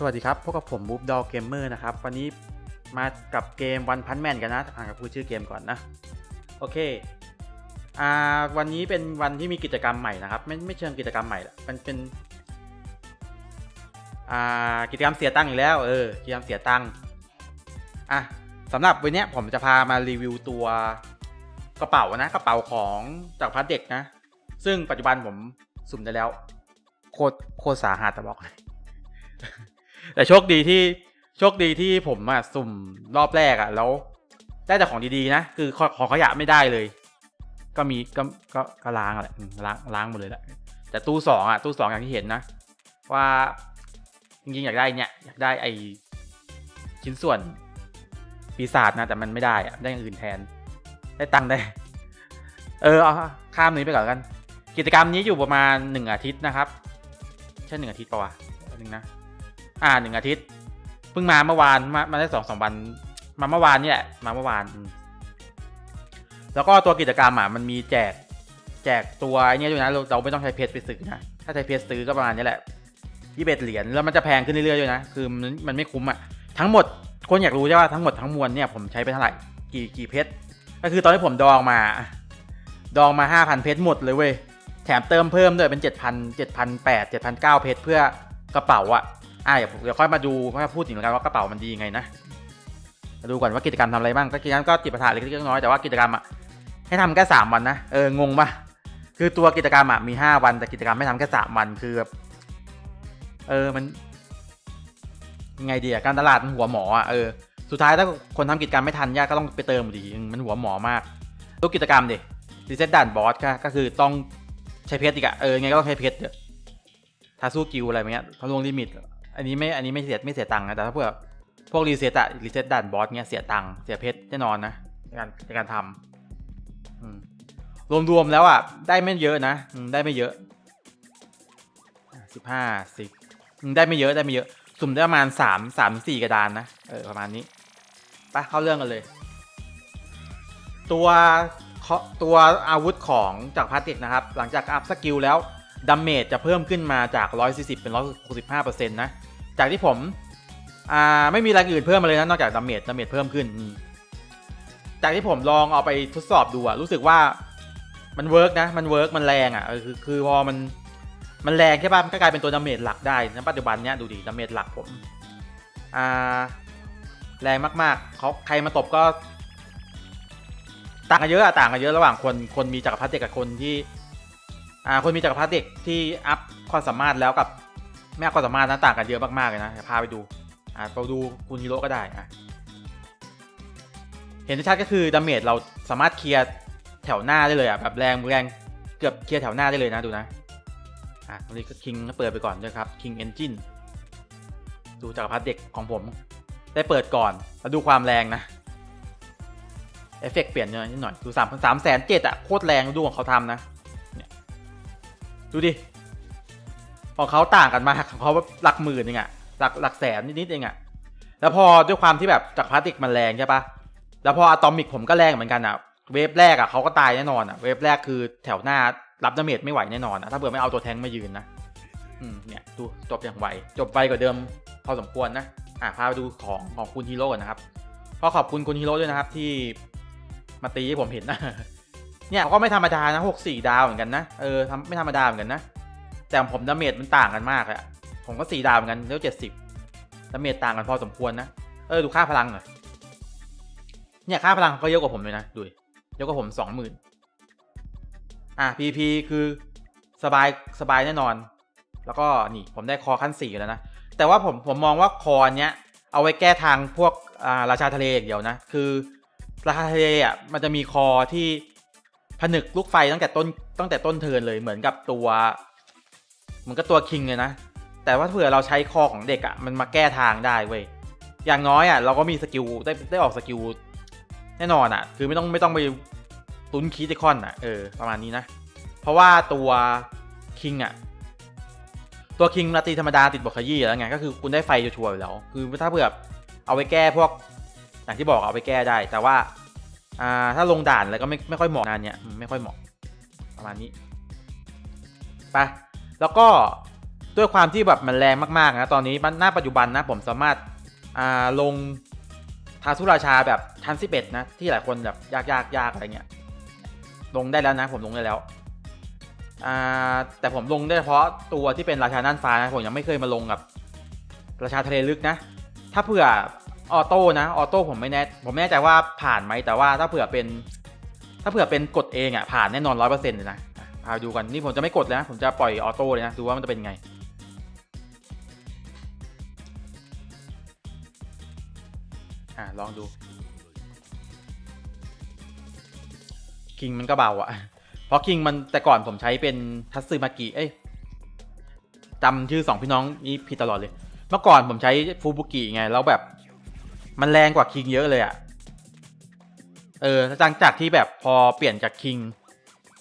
สวัสดีครับ พบกับผมบูฟดอเกมเมอร์นะครับ วันนี้มากับเกมวันพันแมนกันนะอ่านกับพูดชื่อเกมก่อนนะ โอเค อ่า วันนี้เป็นวันที่มีกิจกรรมใหม่นะครับ ไม่ไม่เชิงกิจกรรมใหม่ละมันเป็น อ่า กิจกรรมเสียตังค์อีกแล้ว เออ กิจกรรมเสียตังค์ อะสำหรับวันนี้ผมจะพามารีวิวตัวกระเป๋านะ กระเป๋าของจากพัดเด็กนะ ซึ่งปัจจุบันผมสุ่มได้แล้ว โคตรโคตรสาหัสแต่บอกเลย แต่โชคดีที่โชคดีที่ผมอะสุ่มรอบแรกอะแล้ว ได้แต่ของดีๆนะ คือของขยะไม่ได้เลย ก็มีก็ก็ก็ล้างอะแหละล้างล้างหมดเลยแหละแต่ตู้สองอะตู้สองอย่างที่เห็นนะ ว่าจริงๆอยากได้เนี่ยอยากได้ไอชิ้นส่วนปีศาจนะ แต่มันไม่ได้อะได้อย่างอื่นแทน ได้ตังค์ได้ เออเอาข้ามนี้ไปก่อนกัน กิจกรรมนี้อยู่ประมาณหนึ่งอาทิตย์นะครับ ใช่หนึ่งอาทิตย์ปะวะหนึ่งนะ อ่าหนึ่งอาทิตย์เพิ่งมาเมื่อวานมามาได้สองสองวัน มาเมื่อวานนี่แหละมาเมื่อวาน แล้วก็ตัวกิจกรรมอะมันมีแจก แจกตัวไอ้เนี่ยด้วยนะเราเราไม่ต้องใช้เพชรไปซื้อนะถ้าใช้เพชรซื้อก็ประมาณนี้แหละยี่สิบเหรียญแล้วมันจะแพงขึ้นเรื่อยๆด้วยนะคือมันมันไม่คุ้มอะทั้งหมดคนอยากรู้ใช่ว่าทั้งหมดทั้งมวลเนี่ยผมใช้ไปเท่าไหร่กี่กี่เพชรก็คือตอนที่ผมดองมา ดองมาห้าพันเพชรหมดเลยเว้ยแถมเติมเพิ่มด้วยเป็นเจ็ดพันเจ็ดพันแปดเจ็ดพันเก้าเพชรเพื่อกระเป๋าอะ อะเดี๋ยวค่อยมาดูค่อยมาพูดถึงกันว่ากระเป๋ามันดียังไงนะมาดูก่อนว่ากิจกรรมทำอะไรบ้างก็กิจกรรมก็จิบประทานเล็กๆน้อยแต่ว่ากิจกรรมอะให้ทำแค่สามวันนะเอองงปะคือตัวกิจกรรมอะมีห้าวันแต่กิจกรรมไม่ทำแค่สามวันคือแบบเออมันยังไงดีอะการตลาดมันหัวหมออะเออสุดท้ายถ้าคนทำกิจกรรมไม่ทันยากก็ต้องไปเติมดีมันหัวหมอมากทุกกิจกรรมดิรีเซ็ตด่านบอสก็ก็คือต้องใช้เพชรอีกอะเออยังไงก็ต้องใช้เพชรเดี๋ยวถ้าสู้กิวอะไรเงี้ยเขาลงลิมิต อันนี้ไม่อันนี้ไม่เสียไม่เสียตังค์นะแต่ถ้าเพื่อพวกรีเซ็ตอะรีเซ็ตด่านบอสเนี้ยเสียตังค์เสียเพชรแน่นอนนะในการในการทำอืมรวมแล้วอะได้ไม่เยอะนะได้ไม่เยอะสิบห้าสิบได้ไม่เยอะได้ไม่เยอะ สุ่มได้ประมาณสามสามสี่กระดานนะเออประมาณนี้ไปเข้าเรื่องกันเลย ตัวเคตัวอาวุธของจากพาร์ติกนะครับ หลังจากอัพสกิลแล้วดัมเมจจะเพิ่มขึ้นมาจาก 140 เป็น 165%นะ จากที่ผม อ่า ไม่มีอะไรอื่นเพิ่มมาเลยนะนอกจากดัมเมจดัมเมจเพิ่มขึ้น จากที่ผมลองเอาไปทดสอบดูอะรู้สึกว่ามันเวิร์กนะ มันเวิร์กมันแรงอะคือคือพอมันมันแรงใช่ป่ะมันก็กลายเป็นตัวดาเมจหลักได้ในปัจจุบันเนี้ยดูดิดาเมจหลักผม อ่า แรงมากๆเขาใครมาตบก็ ต่างกันเยอะอะต่างกันเยอะระหว่างคนคนมีจักรพรรดิเด็กกับคนที่ อ่า คนมีจักรพรรดิเด็กที่อัพความสามารถแล้วกับ ไม่ความสามารถนะต่างกันเยอะมากๆเลยนะเดี๋ยวพาไปดูอ่าเราดูคุณฮีโร่ก็ได้อะเห็นชัดก็คือดาเมจเราสามารถเคลียร์แถวหน้าได้เลยอะแบบแรงแรงเกือบเคลียร์แถวหน้าได้เลยนะดูนะอะตรงนี้ก็คิงก็เปิดไปก่อนด้วยครับ King Engine ดูจักรพรรดิเด็กของผมได้เปิดก่อนแล้วดูความแรงนะเอฟเฟกต์เปลี่ยนนิดหน่อยดูสามสามแสนเจ็ดอะโคตรแรงดูของเขาทำนะเนี่ยดูดิ ของเขาต่างกันมากของเขาหลักหมื่นเองอะหลักหลักแสนนิดๆเองอะแล้วพอด้วยความที่แบบจากพลาสติกมันแรงใช่ปะแล้วพออะตอมิกผมก็แรงเหมือนกันอะเวฟแรกอะเขาก็ตายแน่นอนอะเวฟแรกคือแถวหน้ารับดาเมจไม่ไหวแน่นอนอะถ้าเผื่อไม่เอาตัวแทงมายืนนะอืมเนี่ยดูจบอย่างไวจบไวกว่าเดิมพอสมควรนะอะพาไปดูของของคุณฮีโร่นะครับก็ขอบคุณคุณฮีโร่ด้วยนะครับที่มาตีให้ผมเห็นนะเนี่ยก็ไม่ธรรมดานะหกสี่ดาวเหมือนกันนะเออทำไม่ธรรมดาเหมือนกันนะ แต่ผมดาเมจมันต่างกันมากอะผมก็สี่ดาวเหมือนกันแล้วเจ็ดสิบดาเมจต่างกันพอสมควรนะ เออ ดูค่าพลังหน่อยเนี่ยค่าพลังเขาเยอะกว่าผมเลยนะดูเยอะกว่าผมสองหมื่นอะพีพีคือสบายสบายแน่นอน แล้วก็นี่ผมได้คอขั้นสี่แล้วนะ แต่ว่าผมผมมองว่าคอเนี้ยเอาไว้แก้ทางพวกอ่าราชาทะเลอย่างเดียวนะ คือราคาทะเลอะมันจะมีคอที่ผนึกลูกไฟตั้งแต่ต้นตั้งแต่ต้นเทินเลยเหมือนกับตัว มือนกับตัวคิงเลยนะ แต่ว่าเผื่อเราใช้คอของเด็กอะ มันมาแก้ทางได้เว้ย อย่างน้อยอะ เราก็มีสกิลได้ได้ออกสกิลแน่นอนอะ คือไม่ต้องไม่ต้องไปตุนคีติคอนอะ เออ ประมาณนี้นะ เพราะว่าตัวคิงอะ ตัวคิงราตีธรรมดาติดบวกขยี้แล้วไง ก็คือคุณได้ไฟชัวร์ๆอยู่แล้ว คือถ้าเผื่อเอาไว้แก้พวกอย่างที่บอกเอาไปแก้ได้ แต่ว่าอ่าถ้าลงด่านแล้วก็ไม่ไม่ค่อยเหมาะงานเนี้ยไม่ค่อยเหมาะประมาณนี้ไป แล้วก็ด้วยความที่แบบมันแรงมากๆนะตอนนี้มันหน้าปัจจุบันนะผมสามารถาลงทาสุราชาแบบชั้น11นะ ที่หลายคนแบบยากยากยากอะไรเงี้ยลงได้แล้วนะผมลงได้แล้วแต่ผมลงได้เฉพาะตัวที่เป็นราชาน่านฟ้านะผมยังไม่เคยมาลงกับราชาทะเลลึกนะ ถ้าเผื่อออโต้นะออโต้ผมไม่แน่ผมไม่แน่ใจว่าผ่านไหมแต่ว่าถ้าเผื่อเป็น ถ้าเผื่อเป็นกดเองอะผ่านแน่นอนร้อยเปอร์เซ็นต์เลยนะาดูกันนี่ผมจะไม่กดเลยนะผมจะปล่อยออโต้เลยนะ ดูว่ามันจะเป็นไง อะลองดู คิงมันก็เบาอะเพราะคิงมันแต่ก่อนผมใช้เป็นทัตสึมากิเอ้ยจำชื่อสองพี่น้องนี้ผิดตลอดเลย เมื่อก่อนผมใช้ฟูบุกิไง แล้วแบบ มันแรงกว่าคิงเยอะเลยอะเออหลังจากที่แบบพอเปลี่ยนจากคิง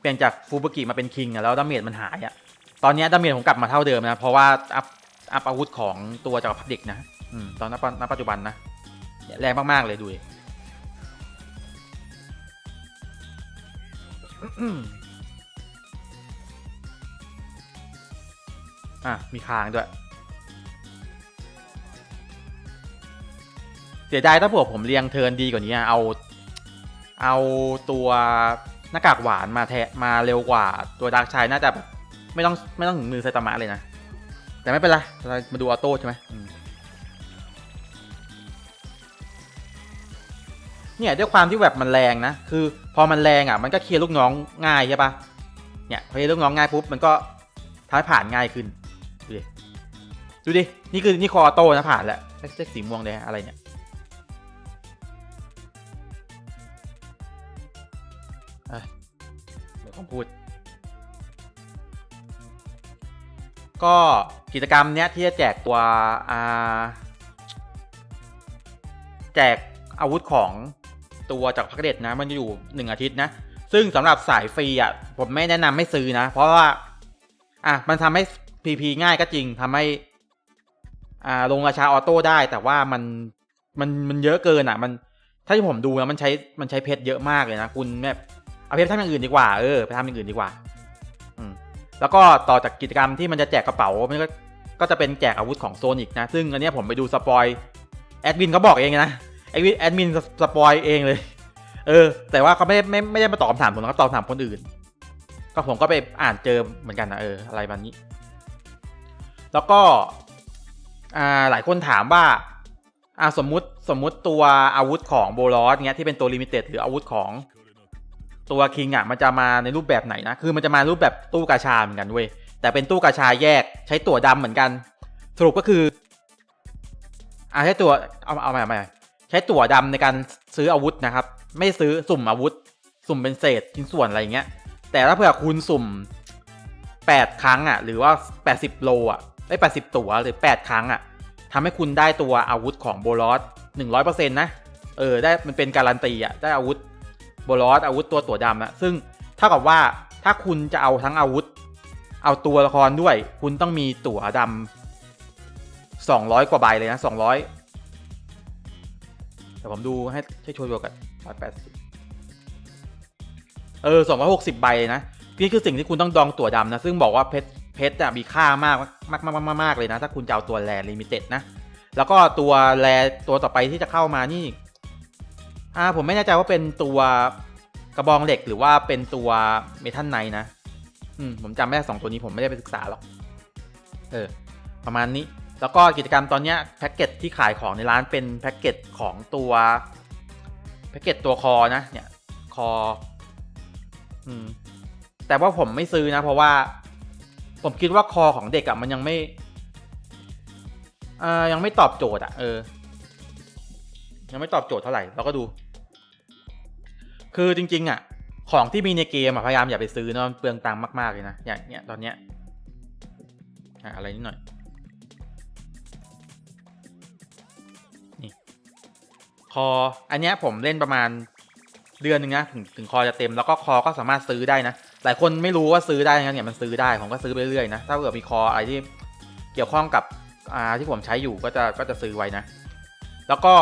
เปลี่ยนจากฟูบุกิมาเป็นคิงอะแล้วดาเมจมันหายอะตอนนี้ดาเมจผมกลับมาเท่าเดิมนะ เพราะว่าอัพอัพอาวุธของตัวจักรพรรดิเด็กนะอืมตอนณปัจณปัจจุบันนะ แรงมาก ๆ เลยดูดิอะ มีคางด้วย เสียดายถ้าพวกผมเรียงเทินดีกว่านี้เอา เอาตัว หน้ากากหวานมาแทะมาเร็วกว่าตัวดาร์กชายน่าจะแบบไม่ต้องไม่ต้องถึงมือไซตามะเลยนะ แต่ไม่เป็นไรเรามาดูออโต้ใช่ไหมเนี่ยด้วยความที่แบบมันแรงนะ คือ พอมันแรงอะ มันก็เคลียร์ลูกน้องง่ายใช่ปะเนี่ยพอเคลียร์ลูกน้องง่ายปุ๊บมันก็ทำให้ผ่านง่ายขึ้น ดูดิ ดูดิ นี่คือนี่คอออโต้นะผ่านแล้วเลขสีม่วงเลยอะไรเนี่ย เดี๋ยวผมพูด ก็กิจกรรมเนี้ยที่จะแจกตัวอ่าแจกอาวุธของตัวจากพักเด็ดนะ มันจะอยู่หนึ่งอาทิตย์นะ ซึ่งสำหรับสายฟรีอะผมไม่แนะนำไม่ซื้อนะ เพราะว่า อะมันทำให้ PP ง่ายก็จริงทำให้ อ่าลงราชาออโต้ได้ แต่ว่ามันมันมันเยอะเกินอะ มันถ้าที่ผมดูนะมันใช้มันใช้เพชรเยอะมากเลยนะ คุณแบบ เอาเพชรทำอย่างอื่นดีกว่าเออไปทำอย่างอื่นดีกว่าอืมแล้วก็ต่อจากกิจกรรมที่มันจะแจกกระเป๋ามันก็ก็จะเป็นแจกอาวุธของโซนิกนะ ซึ่งอันนี้ผมไปดูสปอยแอดมินเขาบอกเองนะแอดมินแอดมินสปอยเองเลย เออ แต่ว่าเขาไม่ได้ไม่ไม่ได้มาตอบถามผมนะเขาตอบถามคนอื่น ก็ผมก็ไปอ่านเจอเหมือนกันนะเอออะไรแบบนี้ แล้วก็อ่าหลายคนถามว่าอ่าสมมุติสมมุติตัวอาวุธของโบลอสเงี้ยที่เป็นตัวลิมิเต็ดหรืออาวุธของ ตัวคิงอะมันจะมาในรูปแบบไหนนะ คือมันจะมารูปแบบตู้กาชาเหมือนกันเว้ย แต่เป็นตู้กาชาแยกใช้ตั๋วดำเหมือนกัน สรุปก็คืออ่าใช้ตั๋วเอาเอาใหม่เอาใหม่ใช้ตั๋วดำในการซื้ออาวุธนะครับ ไม่ซื้อสุ่มอาวุธ สุ่มเป็นเศษชิ้นส่วนอะไรอย่างเงี้ย แต่ถ้าเผื่อคุณสุ่ม 8 ครั้งอะ หรือว่า 80 โลอะได้80 ตั๋วหรือ 8 ครั้งอะทำให้คุณได้ตัวอาวุธของโบลอส100%นะ เออ ได้มันเป็นการันตีอะได้อาวุธ บลอสอาวุธตัวตัวดำนะซึ่งเท่ากับว่าถ้าคุณจะเอาทั้งอาวุธ เอาตัวละครด้วย คุณต้องมีตั๋วดำสองร้อยกว่าใบเลยนะสองร้อยแต่ผมดูให้ให้ช่วยดูกันร้อยแปดสิบเออสองร้อยหกสิบใบเลยนะนี่คือสิ่งที่คุณต้องดองตั๋วดำนะ ซึ่งบอกว่าเพชรเพชรอะมีค่ามากมากมากมากมากเลยนะ ถ้าคุณจะเอาตัวแรลิมิเต็ดนะ แล้วก็ตัวแรตัวต่อไปที่จะเข้ามานี่ อ่าผมไม่แน่ใจว่าเป็นตัวกระบองเหล็กหรือว่าเป็นตัวเมทัลไนนะ อืมผมจำไม่ได้สองตัวนี้ผมไม่ได้ไปศึกษาหรอก เออ ประมาณนี้ แล้วก็กิจกรรมตอนเนี้ยแพ็กเกจที่ขายของในร้านเป็นแพ็กเกจของตัวแพ็กเกจตัวคอนะ เนี่ยคอ อืม แต่ว่าผมไม่ซื้อนะ เพราะว่า ผมคิดว่าคอของเด็กอะมันยังไม่อ่ายังไม่ตอบโจทย์อะเออ ยังไม่ตอบโจทย์เท่าไหร่เราก็ดู คือจริง ๆ อะ ของที่มีในเกมอะพยายามอย่าไปซื้อเนอะมันเปลืองตังค์มาก ๆ เลยนะอย่างเนี้ยตอนเนี้ยอะอะไรนิดหน่อยนี่คออันเนี้ยผมเล่นประมาณเดือนหนึ่งนะถึงถึงคอจะเต็มแล้วก็คอก็สามารถซื้อได้นะหลายคนไม่รู้ว่าซื้อได้นะเนี่ยมันซื้อได้ผมก็ซื้อไปเรื่อยๆนะถ้าเกิดมีคออะไรที่เกี่ยวข้องกับอ่าที่ผมใช้อยู่ก็จะก็จะซื้อไว้นะ แล้วก็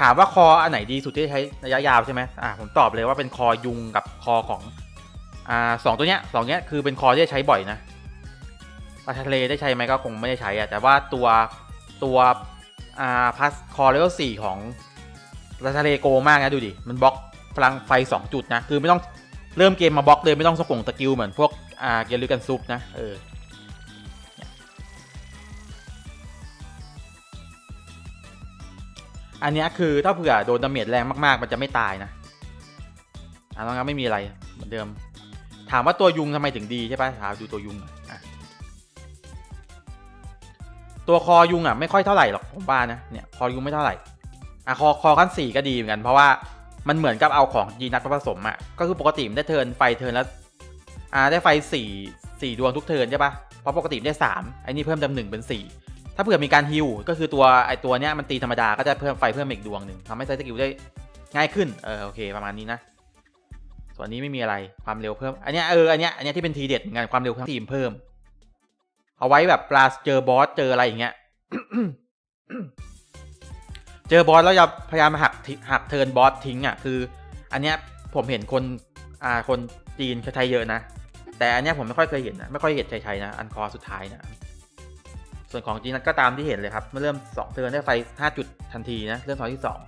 ถามว่าคออันไหนดีสุดที่ใช้ระยะยาวใช่ไหมอ่าผมตอบเลยว่าเป็นคอยุงกับคอของอ่าสองตัวเนี้ยสองเนี้ยคือเป็นคอที่ใช้บ่อยนะราชาทะเลได้ใช้ไหมก็คงไม่ได้ใช้อะแต่ว่าตัวตัวอ่าพัสคอเลเวลสี่ของราชาทะเลโกมากนะดูดิมันบล็อกพลังไฟ 2 จุดนะ คือไม่ต้องเริ่มเกมมาบล็อกเลยไม่ต้องสกงสกิลเหมือนพวกอ่าเกลือกันซุปนะเออ อันนี้คือถ้าเผื่อโดนดาเมจแรงมากๆ มันจะไม่ตายนะอะแล้วงั้นไม่มีอะไรเหมือนเดิม ถามว่าตัวยุงทำไมถึงดีใช่ปะถามดูตัวยุงอะตัวคอยุงอะไม่ค่อยเท่าไหร่หรอกผมว่านะเนี่ยคอยุงไม่เท่าไหร่อะคอคอขั้นสี่ก็ดีเหมือนกันเพราะว่ามันเหมือนกับเอาของยีนัทมาผสมอะก็คือปกติมันได้เทินไฟเทินแล้วอ่าได้ไฟสี่สี่ดวงทุกเทินใช่ปะเพราะปกติมันได้สามไอ้นี่เพิ่มเติมหนึ่งเป็นสี่ ถ้าเผื่อมีการฮิวก็คือตัวไอตัวเนี้ยมันตีธรรมดาก็จะเพิ่มไฟเพิ่มอีกดวงหนึ่งทำให้ใช้สกิลได้ง่ายขึ้นเออโอเคประมาณนี้นะส่วนนี้ไม่มีอะไรความเร็วเพิ่มอันเนี้ยเอออันเนี้ยอันเนี้ยที่เป็นทีเด็ดเหมือนความเร็วทั้งทีมเพิ่ม เอาไว้แบบปลาเจอบอสเจออะไรอย่างเงี้ยเจอบอสแล้วอย่าพยายามหักทิหักเทิร์นบอสทิ้งอะคือ อันเนี้ยผมเห็นคนอ่าคนจีนใช้เยอะนะแต่อันเนี้ยผมไม่ค่อยเคยเห็นนะไม่ค่อยเห็นใช้ๆนะอันคอสุดท้ายนะ ส่วนของจีนนั้นก็ตามที่เห็นเลยครับเมื่อเริ่มสองเทิร์นได้ไฟห้าจุดทันทีนะเริ่มตอนที่สอง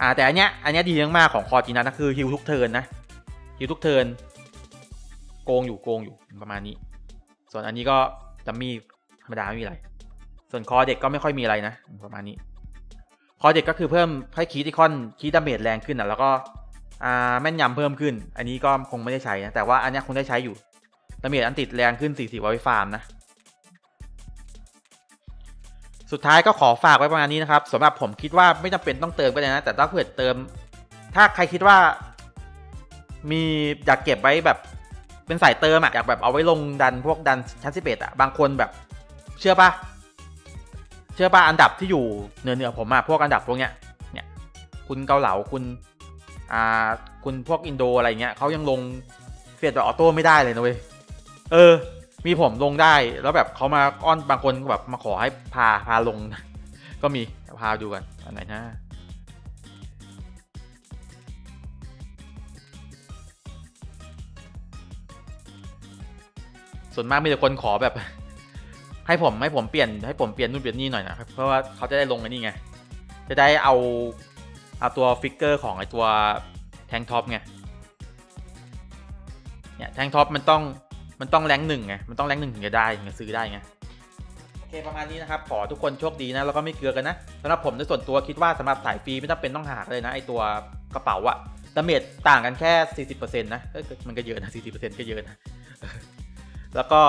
อ่าแต่อันเนี้ยอันเนี้ยดีมากๆของคอจีนันะคือฮิวทุกเทิร์นนะฮิวทุกเทิร์นโกงอยู่โกงอยู่ประมาณนี้ ส่วนอันนี้ก็จะมีธรรมดาไม่มีอะไร ส่วนคอเด็กก็ไม่ค่อยมีอะไรนะ ประมาณนี้ คอเด็กก็คือเพิ่มให้คีติคอนคีดาเมจแรงขึ้นอะแล้วก็อ่าแม่นยำเพิ่มขึ้น อันนี้ก็คงไม่ได้ใช้นะแต่ว่าอันเนี้ยคงได้ใช้อยู่ดาเมจอันติดแรงขึ้น40ไว้ฟาร์มนะ สุดท้ายก็ขอฝากไว้ประมาณนี้นะครับสำหรับผมคิดว่าไม่จำเป็นต้องเติมก็ได้นะ แต่ถ้าเผื่อเติม ถ้าใครคิดว่า มีอยากเก็บไว้แบบเป็นสายเติมอะอยากแบบเอาไว้ลงดันพวกดันชั้นสิบเอ็ดอะบางคนแบบ เชื่อปะเชื่อปะอันดับที่อยู่เหนือเหนือผมอะพวกอันดับพวกเนี้ยเนี่ยคุณเกาเหลาคุณอ่าคุณพวกอินโดอะไรเงี้ยเขายังลงเฟียดแบบออโต้ไม่ได้เลยนะเว้ยเออ มีผมลงได้แล้วแบบเขามาอ้อนบางคนแบบมาขอให้พาพาลง ก็มีพาดูกันอันไหนนะส่วนมากมีแต่คนขอแบบ ให้ผมให้ผมเปลี่ยนให้ผมเปลี่ยนนู่นเปลี่ยนนี่หน่อยนะครับเพราะว่าเขาจะได้ลงไอ้นี่ไง จะได้เอาเอาตัวฟิกเกอร์ของไอตัวแทงท็อปไงเนี่ยแทงท็อปมันต้อง มันต้องแรงหนึ่งไง มันต้องแรงหนึ่งถึงจะได้ถึงจะซื้อได้ไง โอเคประมาณนี้นะครับ ขอทุกคนโชคดีนะ แล้วก็ไม่เกลือกันนะสำหรับผมในส่วนตัวคิดว่าสำหรับสายฟรีไม่ต้องเป็นต้องหากเลยนะไอตัวกระเป๋าอะดาเมจต่างกันแค่ 40%นะเอ้ยมันก็เยอะนะ 40%ก็เยอะนะ แล้วก็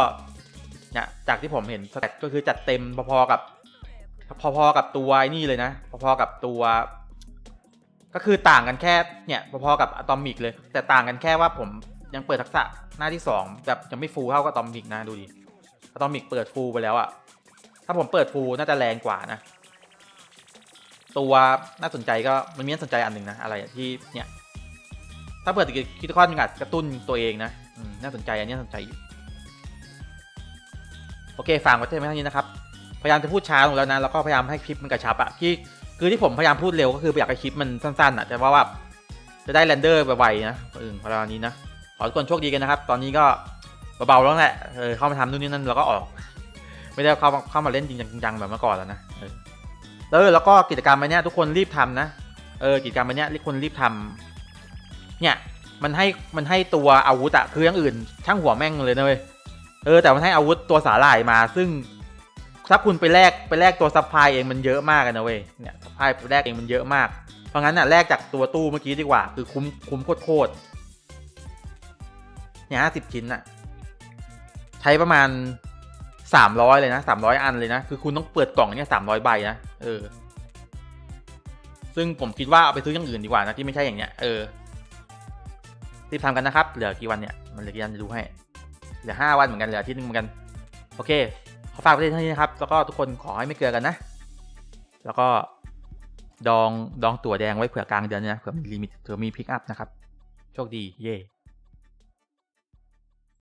เนี่ยจากที่ผมเห็นสแตทก็คือจัดเต็มพอๆกับ พอๆกับตัวนี่เลยนะ พอๆกับตัว ก็คือต่างกันแค่เนี่ยพอๆกับอะตอมิกเลย แต่ต่างกันแค่ว่าผม ยังเปิดทักษะหน้าที่สองแบบยังไม่ฟูลเท่ากับอะตอมิกนะดูดิอะตอมิกเปิดฟูลไปแล้วอะถ้าผมเปิดฟูลน่าจะแรงกว่านะ ตัวน่าสนใจก็มันมีน่าสนใจอันหนึ่งนะ อะไรที่เนี่ยถ้าเปิดคิดคอนงัดกระตุ้นตัวเองนะน่าสนใจอันนี้น่าสนใจอยู่โอเคฟังไว้เท่านี้นะครับ พยายามจะพูดช้าลงแล้วนะ แล้วก็พยายามให้คลิปมันกระชับอะที่คือที่ผมพยายามพูดเร็วก็คืออยากให้คลิปมันสั้นๆอะแต่ว่าว่าจะได้เรนเดอร์ไวๆนะเออประมาณนี้นะ ขอทุกคนโชคดีกันนะครับ ตอนนี้ก็เบาๆแล้วแหละเออเข้ามาทำนู่นนี่นั่นแล้วก็ออก ไม่ได้เข้าเข้ามาเล่นจริงจังๆแบบเมื่อก่อนแล้วนะเออแล้วแล้วก็กิจกรรมไปเนี้ยทุกคนรีบทำนะเออกิจกรรมไปเนี้ยทุกคนรีบทำเนี่ยมันให้มันให้ตัวอาวุธอะคืออย่างอื่น ช่างหัวแม่งเลยนะเว้ยเออแต่มันให้อาวุธตัวสาหร่ายมา ซึ่งถ้าคุณไปแลกไปแลกตัวซัพพลายเองมันเยอะมากนะเว้ยเนี่ยซัพพลายไปแลกเองมันเยอะมาก เพราะงั้นน่ะแลกจากตัวตู้เมื่อกี้ดีกว่า คือคุ้มคุ้มโคตร เนี่ยห้าสิบชิ้นน่ะใช้ประมาณสามร้อยเลยนะสามร้อยอันเลยนะ คือคุณต้องเปิดกล่องเนี่ยสามร้อยใบนะ เออ ซึ่งผมคิดว่าเอาไปซื้ออย่างอื่นดีกว่านะที่ไม่ใช่อย่างเนี้ย เออ รีบทำกันนะครับ เหลือกี่วันเนี่ย มันเหลือกี่วันจะดูให้ เหลือห้าวันเหมือนกันเหลืออาที่นึงเหมือนกัน โอเค ขอฝากไว้เท่านี้นะครับ แล้วก็ทุกคนขอให้ไม่เกลือกันนะ แล้วก็ดองดองตั๋วแดงไว้เผื่อกลางเดือนนะเผื่อมีลิมิตเผื่อมีพิกอัพนะครับ โชคดี เย่